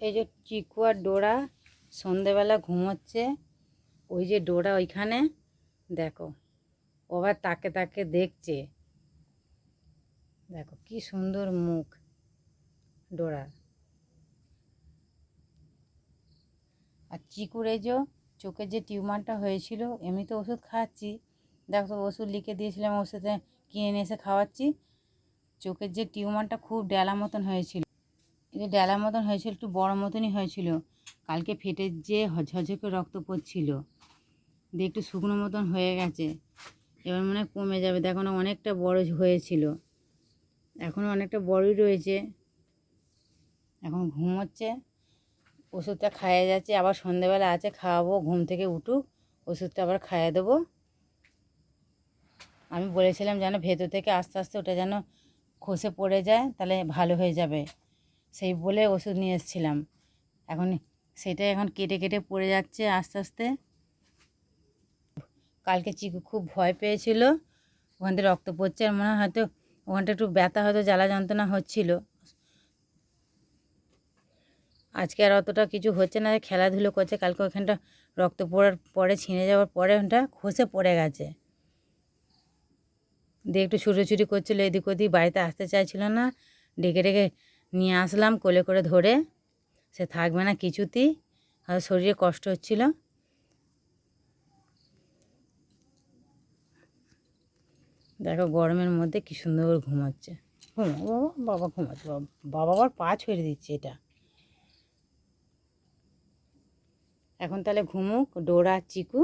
এই যে চিকু আর ডোরা সন্ধেবেলা ঘুমোচ্ছে, ওই যে ডোরা ওইখানে, দেখো, ও আবার তাকে তাকে দেখছে। দেখো, কি সুন্দর মুখ ডোরার। আর চিকুর এই যে চোখের যে টিউমারটা হয়েছিল, এমনি তো ওষুধ খাচ্ছি। দেখো ওষুধ লিখে দিয়েছিলাম, ওষুধে কিনে নিয়ে এসে খাওয়াচ্ছি। চোখের যে টিউমারটা খুব ডেলা মতন হয়েছিল। এই যে ডেলা মতন হয়েছিল, একটু বড় মতনই হয়েছিল। কালকে ফেটে যে ঝঝকে রক্ত পড়ছিল, দিয়ে একটু শুকনো মতন হয়ে গেছে। এবার মনে কমে যাবে। দেখো না, অনেকটা বড় হয়েছিল। এখনও অনেকটা বড়ই রয়েছে। এখন ঘুমোচ্ছে ওষুধটা খাইয়ে যাচ্ছে। আবার সন্ধেবেলা আছে, খাওয়াবো, ঘুম থেকে উঠুক, ওষুধটা আবার খাইয়ে দেবো। আমি বলেছিলাম যেন ভেতর থেকে আস্তে আস্তে ওটা যেন খসে পড়ে যায়, তাহলে ভালো হয়ে যাবে। সেই বলে ওষুধ নিয়ে এসেছিলাম। এখন সেটা এখন কেটে কেটে পড়ে যাচ্ছে আস্তে আস্তে। কালকে চিকু খুব ভয় পেয়েছিল। ওখান থেকে রক্ত পড়ছে আর মনে হয়তো ওখানটা একটু ব্যথা, হয়তো জ্বালা যন্ত্রণা হচ্ছিল। আজকে আর অতটা কিছু হচ্ছে না, খেলাধুলো করছে। কালকে ওখানটা রক্ত পড়ার পরে, ছিঁড়ে যাওয়ার পরে ওখানটা খসে পড়ে গেছে। দিয়ে একটু ছুটোছুটি করছিল, এদিক ওদিক বাড়িতে আসতে চাইছিল না। ডেকে ডেকে নিয়ে আসলাম কোলে করে ধরে। সে থাকবে না কিছুতেই। হয়তো শরীরে কষ্ট হচ্ছিল। দেখো গরমের মধ্যে কি সুন্দর ঘুমাচ্ছে। ঘুমো বাবা বাবা ঘুমাচ্ছে, বাবা বাবা আবার পা ছেড়ে দিচ্ছে এটা। এখন তাহলে ঘুমুক, ডোরা, চিকু।